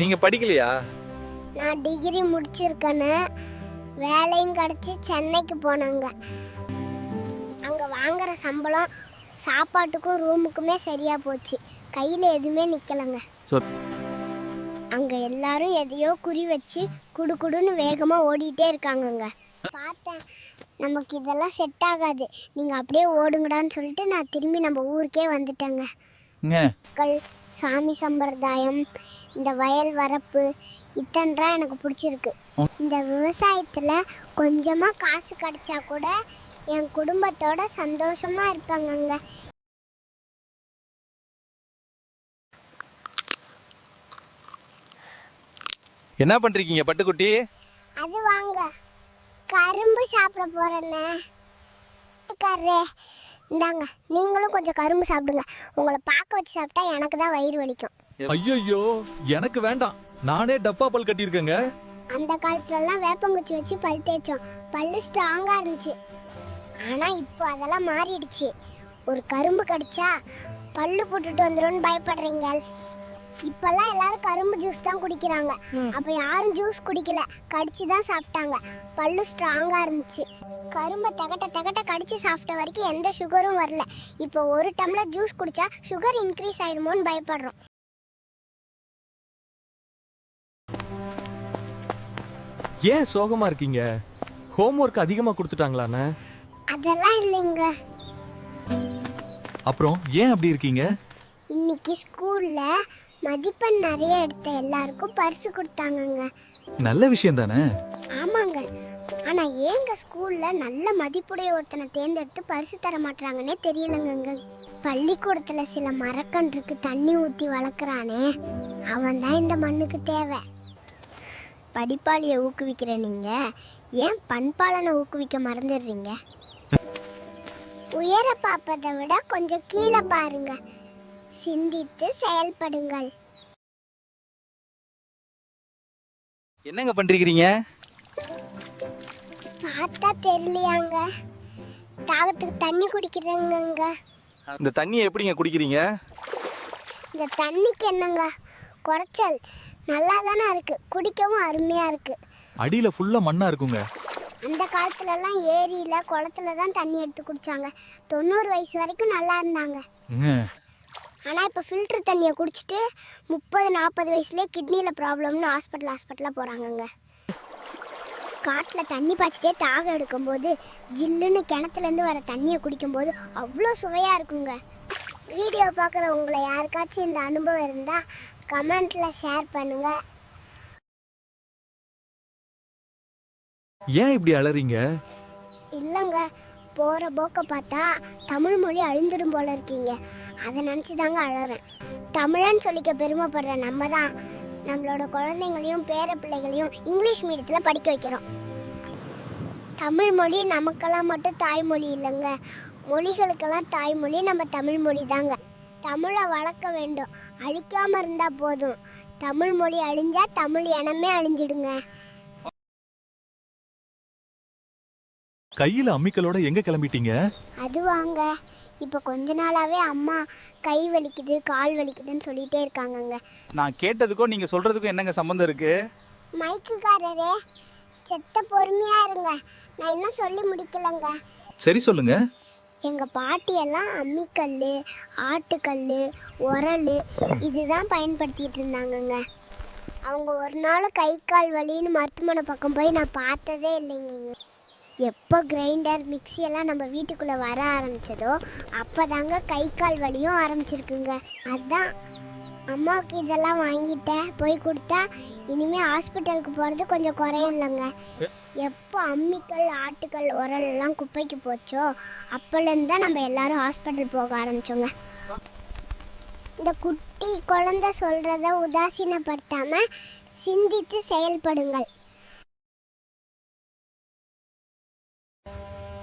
நீங்க படிக்கலையா? நான் டிகிரி முடிச்சிருக்கேன்னு வேலையும் கிடச்சி சென்னைக்கு போனேங்க. அங்கே வாங்குற சம்பளம் சாப்பாட்டுக்கும் ரூமுக்குமே சரியாக போச்சு. கையில் எதுவுமே நிற்கலைங்க சொ- அங்கே எல்லாரும் எதையோ குறி வச்சு குடு குடுன்னு வேகமாக ஓடிட்டே இருக்காங்கங்க. பார்த்தேன். நமக்கு இதெல்லாம் செட் ஆகாது. நீங்கள் அப்படியே ஓடுங்கடான்னு சொல்லிட்டு நான் திரும்பி நம்ம ஊருக்கே வந்துட்டேங்க. ங்க மக்கள் சாமி சம்பிரதாயம் இந்த வயல் வரப்பு இத்தன்றா எனக்கு பிடிச்சிருக்கு. இந்த விவசாயத்தில் கொஞ்சமாக காசு கிடைச்சா கூட என் குடும்பத்தோட சந்தோஷமா இருப்பாங்கங்க. என்ன பண்றீங்க பட்டுக்குட்டி? அது வாங்க. கரும்பு சாப்பிட காரரே இந்தாங்க. நீங்களும் கொஞ்சம் கரும்பு சாப்பிடுங்க. உங்களை பார்க்க வச்சு சாப்பிட்டா எனக்கு தான் வயிறு வலிக்கும். ஐயோ எனக்கு வேண்டாம். நானே டப்பா பல் கட்டியிருக்கேங்க. அந்த காலத்துலலாம் வேப்பங்குச்சி வச்சு பல் தேய்ச்சோம். பல்லு ஸ்ட்ராங்காக இருந்துச்சு. ஆனால் இப்போ அதெல்லாம் மாறிடுச்சு. ஒரு கரும்பு கடிச்சா பல்லு போட்டுட்டு வந்துரும்னு பயப்படுறீங்க. இப்பெல்லாம் எல்லாரும் கரும்பு ஜூஸ் தான் குடிக்கிறாங்க. அப்போ யாரும் ஜூஸ் குடிக்கல. கடிச்சு தான் சாப்பிட்டாங்க. பல்லு ஸ்ட்ராங்காக இருந்துச்சு. கரும்பை தகட்ட தகட்ட கடிச்சு சாப்பிட்ட வரைக்கும் எந்த சுகரும் வரல. இப்போ ஒரு டம்ளர் ஜூஸ் குடிச்சா சுகர் இன்க்ரீஸ் ஆயிடுமோன்னு பயப்படுறோம். ஏன் சோகமா இருக்கீங்க? ஹோம்ஒர்க் அதிகமா கொடுத்துட்டாங்களாண்ணே? அதெல்லாம் இல்லைங்க. அப்புறம் ஏன் அப்படி இருக்கீங்க? இன்னைக்கு ஸ்கூல்ல மதிப்பெண் நிறைய எடுத்த எல்லாருக்கும் பரிசு கொடுத்தாங்கங்க. நல்ல விஷயம் தானே ஆமாங்க. ஆனா ஏங்க ஸ்கூல்ல நல்ல மதிப்புடைய ஒருத்தனை தேர்ந்தெடுத்து பரிசு தர மாட்டாங்கன்னே தெரியலங்கங்க. பள்ளிக்கூடத்துல சில மரக்கன்றுக்கு தண்ணி ஊத்தி வளர்க்குறானே. அவன் தான் இந்த மண்ணுக்கு தேவை. படிப்பாளியை ஊக்குவிக்கிற நீங்க? ஏன் பண்பாளனை ஊக்குவிக்க மறந்துடுறீங்க? உயர பார்ப்பதை விட கொஞ்சம் கீழே பாருங்க. சிந்தித்து செயல்படுங்கள். என்னங்க பண்றீங்க? பார்த்தா தெரியலையாங்க. தாகத்துக்கு தண்ணி குடிக்கிறேங்கங்க. இந்த தண்ணியை எப்படிங்க குடிக்கிறீங்க? இந்த தண்ணிக்கு என்னங்க? குறைச்சல். நல்லா தானே இருக்கு. குடிக்கவும் அருமையா இருக்கு. அடியில ஃபுல்லா மண்ணா இருக்குங்க. அந்த காலத்துலலாம் ஏரியில குளத்துல தான் தண்ணி எடுத்து குடிச்சாங்க. தொண்ணூறு வயசு வரைக்கும் நல்லா இருந்தாங்க. ஆனால் இப்போ ஃபில்டர் தண்ணியை குடிச்சிட்டு முப்பது நாற்பது வயசுலேயே கிட்னியில் ப்ராப்ளம்னு ஹாஸ்பிட்டல் ஹாஸ்பிட்டலாக போகிறாங்கங்க காட்டில் தண்ணி பாய்ச்சிட்டே தாகம் எடுக்கும்போது ஜில்லுன்னு கிணத்துலேருந்து வர தண்ணியை குடிக்கும்போது அவ்வளோ சுவையாக இருக்குங்க. வீடியோ பார்க்குற உங்களை யாருக்காச்சும் இந்த அனுபவம் இருந்தால் கமெண்ட்டில் ஷேர் பண்ணுங்கள் ஏன் இப்படி அலறீங்க? இல்லைங்க போகிற போக்க பார்த்தா தமிழ் மொழி அழிந்துடும் போல இருக்கீங்க. அதை நினச்சி தாங்க அழறேன் தமிழன்னு சொல்லிக்க பெருமைப்படுற நம்ம தான். நம்மளோட குழந்தைங்களையும் பேர பிள்ளைகளையும் இங்கிலீஷ் மீடியத்தில் படிக்க வைக்கிறோம். தமிழ் மொழி நமக்கெல்லாம் மட்டும் தாய்மொழி இல்லைங்க. மொழிகளுக்கெல்லாம் தாய்மொழி நம்ம தமிழ் மொழி தாங்க. தமிழை வளர்க்க வேண்டும். அழிக்காம இருந்தா போதும். தமிழ் மொழி அழிஞ்சா தமிழ் இனமே அழிஞ்சிடுங்க. கையில அம்மிக்கலோட எங்க கிளம்பிட்டீங்க? அது வாங்க இப்போ கொஞ்ச நாளாவே அம்மா கை வலிக்குது கால் வலிக்குதுன்னு சொல்லிட்டே இருக்காங்கங்க. நான் கேட்டதுக்கும் நீங்க சொல்றதுக்கும் என்னங்க சம்மந்தம் இருக்கு? மைக்குக்காரரே செத்த பொறுமையா இருங்க. நான் இன்னும் சொல்லி முடிக்கலங்க. சரி சொல்லுங்க. எங்கள் பாட்டியெல்லாம் அம்மிக்கல் ஆட்டுக்கல் உரல் இதுதான் பயன்படுத்திகிட்டு இருந்தாங்கங்க. அவங்க ஒரு நாள் கை கால் வலின்னு மருத்துவமனை பக்கம் போய் நான் பார்த்ததே இல்லைங்க எப்போ கிரைண்டர் மிக்சியெல்லாம் நம்ம வீட்டுக்குள்ளே வர ஆரம்பிச்சதோ அப்போதாங்க கை கால் வலியும் ஆரம்பிச்சிருக்குங்க. அதுதான் அம்மாவுக்கு இதெல்லாம் வாங்கிட்டேன். போய் கொடுத்தா இனிமே ஹாஸ்பிட்டலுக்கு போகிறது கொஞ்சம் குறையும் இல்லைங்க. எப்போ அம்மிக்கல் ஆட்டுக்கல் உரல் எல்லாம் குப்பைக்கு போச்சோ அப்போலேருந்து தான் நம்ம எல்லாரும் ஹாஸ்பிட்டல் போக ஆரம்பிச்சோங்க. இந்த குட்டி குழந்தை சொல்கிறத உதாசீனப்படுத்தாம சிந்தித்து செயல்படுங்கள்.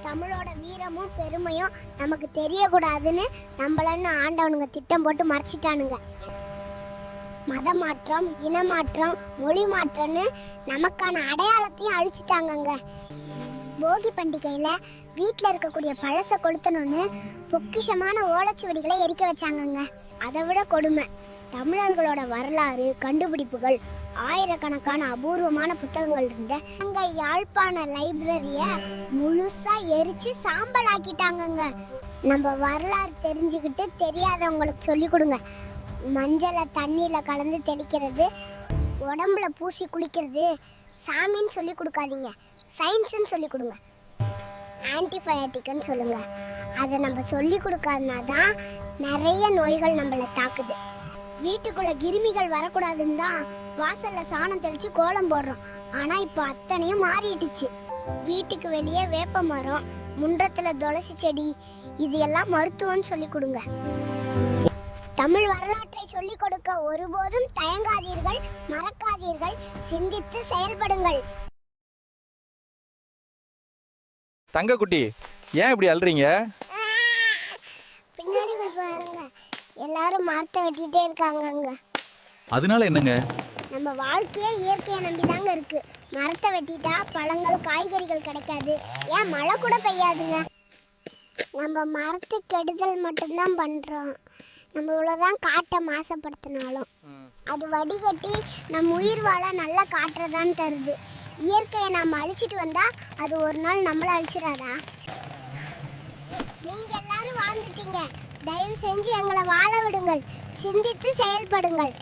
தமிழோட வீரமும் பெருமையும் நமக்கு தெரியக்கூடாதுன்னு நம்மளன்னு ஆண்டவனுங்க திட்டம் போட்டு மறைச்சிட்டானுங்க. மத மாற்றம் இன மாற்றம் மொழி மாற்றம்னு நமக்கான அடையாளத்தையும் அழிச்சிட்டாங்கங்க. போகி பண்டிகையில் வீட்டில் இருக்கக்கூடிய பழசை கொளுத்தணும்னு பொக்கிஷமான ஓலைச்சுவடிகளை எரிக்க வச்சாங்கங்க. அதை விட கொடுமை. தமிழர்களோட வரலாறு கண்டுபிடிப்புகள் ஆயிரக்கணக்கான அபூர்வமான புத்தகங்கள் இருந்த அங்க யாழ்ப்பாண லைப்ரரிய முழுசா எரிச்சு சாம்பல் ஆக்கிட்டாங்கங்க நம்ம வரலாறு தெரிஞ்சுக்கிட்டு தெரியாதவங்களுக்கு சொல்லி கொடுங்க. மஞ்சளை தண்ணியில் கலந்து தெளிக்கிறது உடம்புல பூசி குளிக்கிறது சாமின்னு சொல்லி கொடுக்காதீங்க. சயின்ஸுன்னு சொல்லி கொடுங்க. ஆன்டிபயோட்டிக்னு சொல்லுங்க. அதை நம்ம சொல்லி கொடுக்காதனா தான் நிறைய நோய்கள் நம்மளை தாக்குது. வீட்டுக்குள்ள கிருமிகள் வரக்கூடாதுன்னு தான் வாசல்ல சாணம் தெளிச்சு கோலம் போடுறோம். ஆனா இப்போ அத்தனையும் மாறிடுச்சு. வீட்டுக்கு வெளியே வேப்ப மரம் முன்றத்துல துளசி செடி இது எல்லாம் மருத்துவம்னு சொல்லி கொடுங்க. தமிழ் வரலாற்றை சொல்லிக் கொடுக்க ஒருபோதும் தயங்காதீர்கள் மறக்காதீர்கள். சிந்தித்து செயல்படுங்கள். தங்க குட்டி ஏன் இப்படி அழுறீங்க? பின்னாடி போய் பாருங்க. எல்லாரும் மரத்தை வெட்டிட்டே இருக்காங்கங்க அதனால என்னங்க? நம்ம வாழ்க்கையே இயற்கையை நம்பி தாங்க இருக்கு. மரத்தை வெட்டிட்டா பழங்கள் காய்கறிகள் கிடைக்காது. ஏன் மழை கூட பெய்யாதுங்க? நம்ம மரத்து கெடுதல் மட்டும்தான் பண்றோம். நம்ம இவ்வளோதான் காட்டை மாசுபடுத்தினாலும். அது வடிகட்டி நம்ம உயிர் வாழ நல்ல காற்றதான் தருது. இயற்கையை நாம் அழிச்சிட்டு வந்தா அது ஒரு நாள் நம்மளை அழிச்சிடாதா? நீங்க எல்லாரும் வாழ்ந்துட்டீங்க. தயவு செஞ்சு எங்களை வாழ விடுங்கள். சிந்தித்து செயல்படுங்கள்.